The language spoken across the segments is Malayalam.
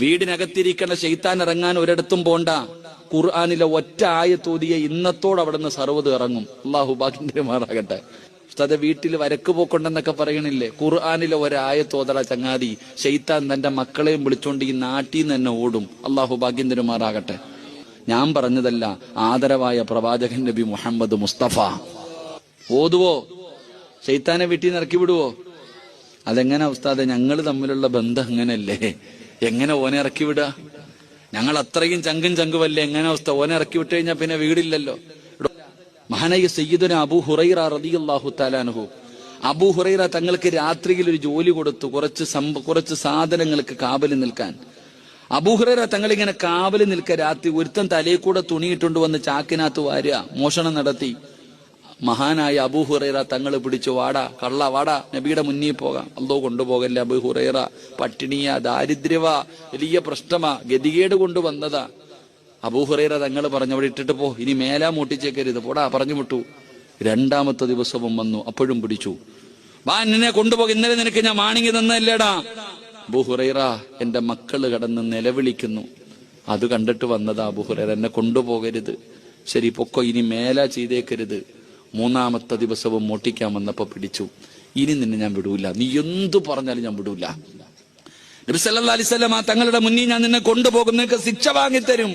വീടിനകത്തിരിക്കണ ശൈത്താൻ ഇറങ്ങാൻ ഒരിടത്തും പോണ്ട. ഖുർആാനിലെ ഒറ്റ ആയത്തോതിയ ഇന്നത്തോട് അവിടെ നിന്ന് സർവത് ഇറങ്ങും. അള്ളാഹു ബാക്കിമാറാകട്ടെ ഉസ്താദെ വീട്ടിൽ വരക്ക് പോക്കുണ്ടെന്നൊക്കെ പറയണില്ലേ? ഖുർആാനിലെ ഒരായത്തോതള ചങ്ങാതി ഷെയ്ത്താൻ തന്റെ മക്കളെയും വിളിച്ചോണ്ട് ഈ നാട്ടിൽ നിന്ന് തന്നെ ഓടും. അള്ളാഹു ഭാഗ്യന്തരുമാറാകട്ടെ ഞാൻ പറഞ്ഞതല്ല ആദരവായ പ്രവാചകൻ നബി മുഹമ്മദ് മുസ്തഫ. ഓതുവോ? ഷെയ്ത്താനെ വീട്ടിൽ നിന്ന് ഇറക്കി വിടുവോ? അതെങ്ങനെ ഉസ്താദെ ഞങ്ങൾ തമ്മിലുള്ള ബന്ധം എങ്ങനെയല്ലേ എങ്ങനെ ഓനെ ഇറക്കി വിടുക ഞങ്ങൾ അത്രയും ചങ്കും ചങ്കുമല്ലേ? എങ്ങനെ അവസ്ഥ? ഓനെ ഇറക്കി വിട്ടു കഴിഞ്ഞാൽ പിന്നെ വീടില്ലല്ലോ. മഹാനായ സയ്യിദുന അബൂ ഹുറൈറ റളിയല്ലാഹു താലാനുഹു അബു ഹുറൈറ തങ്ങൾക്ക് രാത്രിയിൽ ഒരു ജോലി കൊടുത്തു കുറച്ച് കുറച്ച് സാധനങ്ങൾക്ക് കാവൽ നിൽക്കാൻ. അബൂ ഹുറൈറ തങ്ങളിങ്ങനെ കാവൽ നിൽക്ക രാത്രി ഒരുത്തൻ തലയിൽ കൂടെ തുണിയിട്ടുകൊണ്ട് വന്ന് ചാക്കിനകത്ത് വാരുക മോഷണം നടത്തി. മഹാനായ അബൂ ഹുറൈറ തങ്ങൾ പിടിച്ചു വാടാ കള്ള വാടാ നബിയുടെ മുന്നിൽ പോകാം. അല്ലോ കൊണ്ടുപോകല്ലേ അബൂ ഹുറൈറ? പട്ടിണിയ ദാരിദ്ര്യവ വലിയ പ്രശ്നമാ ഗതികേട് കൊണ്ടുവന്നതാ. അബൂ ഹുറൈറ തങ്ങൾ പറഞ്ഞു അവിടെ ഇട്ടിട്ട് പോ ഇനി മേലാ മൂട്ടിച്ചേക്കരുത് പോടാ പറഞ്ഞു വിട്ടു. രണ്ടാമത്തെ ദിവസവും വന്നു അപ്പോഴും പിടിച്ചു. വാ നിന്നെ കൊണ്ടുപോകും ഇന്നലെ നിനക്ക് ഞാൻ മാണിങ്ങി തന്നല്ലേടാ അബൂ ഹുറൈറ എന്റെ മക്കൾ കടന്ന് നിലവിളിക്കുന്നു. അത് കണ്ടിട്ട് വന്നതാ അബൂ ഹുറൈറ എന്നെ കൊണ്ടുപോകരുത്. ശരി പൊക്കോ ഇനി മേല ചെയ്തേക്കരുത് മൂന്നാമത്തെ ദിവസവും മോട്ടിക്കാൻ വന്നപ്പോൾ പിടിച്ചു. ഇനി നിന്നെ ഞാൻ വിടൂല. നീ എന്തു പറഞ്ഞാലും ഞാൻ വിടൂല. നബി സല്ലല്ലാഹു അലൈഹി വസല്ലം ആ തങ്ങളുടെ മുന്നിൽ ഞാൻ നിന്നെ കൊണ്ടുപോകും. നിനക്ക് ശിക്ഷ വാങ്ങിത്തരും.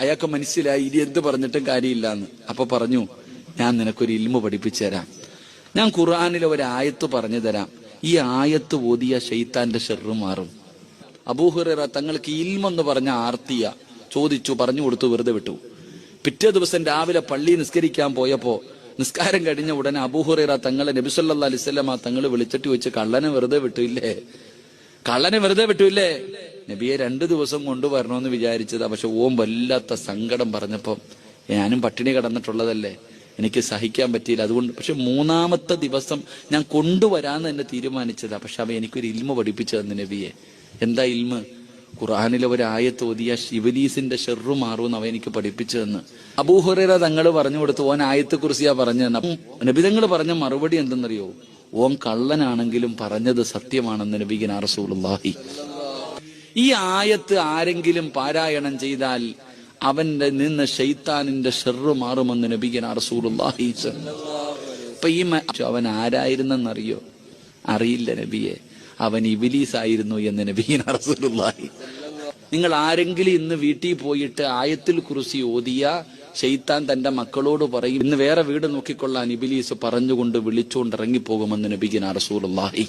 അയാൾക്ക് മനസ്സിലായി ഇനി എന്ത് പറഞ്ഞിട്ടും കാര്യമില്ല എന്ന് അപ്പൊ പറഞ്ഞു ഞാൻ നിനക്കൊരു ഇൽമു പഠിപ്പിച്ചു തരാം. ഞാൻ ഖുർആാനിലെ ഒരു ആയത്ത് പറഞ്ഞു തരാം. ഈ ആയത്ത് ഓതിയ ഷെയ്ത്താന്റെ ഷെറ് മാറും. അബൂഹുറ തങ്ങൾക്ക് ഇൽമെന്ന് പറഞ്ഞ ആർത്തിയ ചോദിച്ചു പറഞ്ഞു കൊടുത്തു വെറുതെ വിട്ടു. പിറ്റേ ദിവസം രാവിലെ പള്ളി നിസ്കരിക്കാൻ പോയപ്പോ നിസ്കാരം കഴിഞ്ഞ ഉടനെ അബൂഹുറ തങ്ങളെ നബിസല്ലാ ആ തങ്ങൾ വിളിച്ചിട്ട് വെച്ച് കള്ളനെ വെറുതെ വിട്ടില്ലേ? കള്ളനെ വെറുതെ വിട്ടില്ലേ? നബിയെ രണ്ടു ദിവസം കൊണ്ടുവരണമെന്ന് വിചാരിച്ചതാ. പക്ഷെ ഓം വല്ലാത്ത സങ്കടം പറഞ്ഞപ്പം ഞാനും പട്ടിണി കടന്നിട്ടുള്ളതല്ലേ? എനിക്ക് സഹിക്കാൻ പറ്റിയില്ല. അതുകൊണ്ട് പക്ഷെ മൂന്നാമത്തെ ദിവസം ഞാൻ കൊണ്ടുവരാന്ന് തന്നെ തീരുമാനിച്ചതാ. പക്ഷെ അവ എനിക്കൊരു ഇൽമ പഠിപ്പിച്ചു തന്നു നബിയെ. എന്താ ഇൽമ? ഖുർആാനിലെ ഒരു ആയത്ത് ഓതിയ ശിവലീസിന്റെ ഷെറു മാറുമെന്ന് അവ എനിക്ക് പഠിപ്പിച്ചു തന്ന് അബൂഹുറ തങ്ങൾ പറഞ്ഞു കൊടുത്തു ഓൻ ആയത്തെ കുറിച്ച് പറഞ്ഞു തന്നെ നബിതങ്ങൾ പറഞ്ഞ മറുപടി എന്തെന്നറിയോ? ഓൻ കള്ളനാണെങ്കിലും പറഞ്ഞത് സത്യമാണെന്ന് നബിഗിന റസൂലുള്ളാഹി. ഈ ആയത്ത് ആരെങ്കിലും പാരായണം ചെയ്താൽ അവന്റെ നിന്ന് ഷെയ്ത്താനിന്റെ ഷെറു മാറുമെന്ന് നബിഗിൻ റസൂലുള്ളാഹി ഇപ്പൊ ഈ അവൻ ആരായിരുന്നെന്നറിയോ? അറിയില്ല നബിയെ. അവൻ ഇബിലീസ് ആയിരുന്നു എന്ന് നബീന റസൂലുള്ളാഹി. നിങ്ങൾ ആരെങ്കിലും ഇന്ന് വീട്ടിൽ പോയിട്ട് ആയത്തിൽ കുറിച്ച് ഓതിയ ഷെയ്ത്താൻ തന്റെ മക്കളോട് പറയും ഇന്ന് വേറെ വീട് നോക്കിക്കൊള്ളാൻ ഇബിലീസ് പറഞ്ഞുകൊണ്ട് വിളിച്ചുകൊണ്ട് ഇറങ്ങിപ്പോകുമെന്ന് നബിഗിന റസൂലുള്ളാഹി.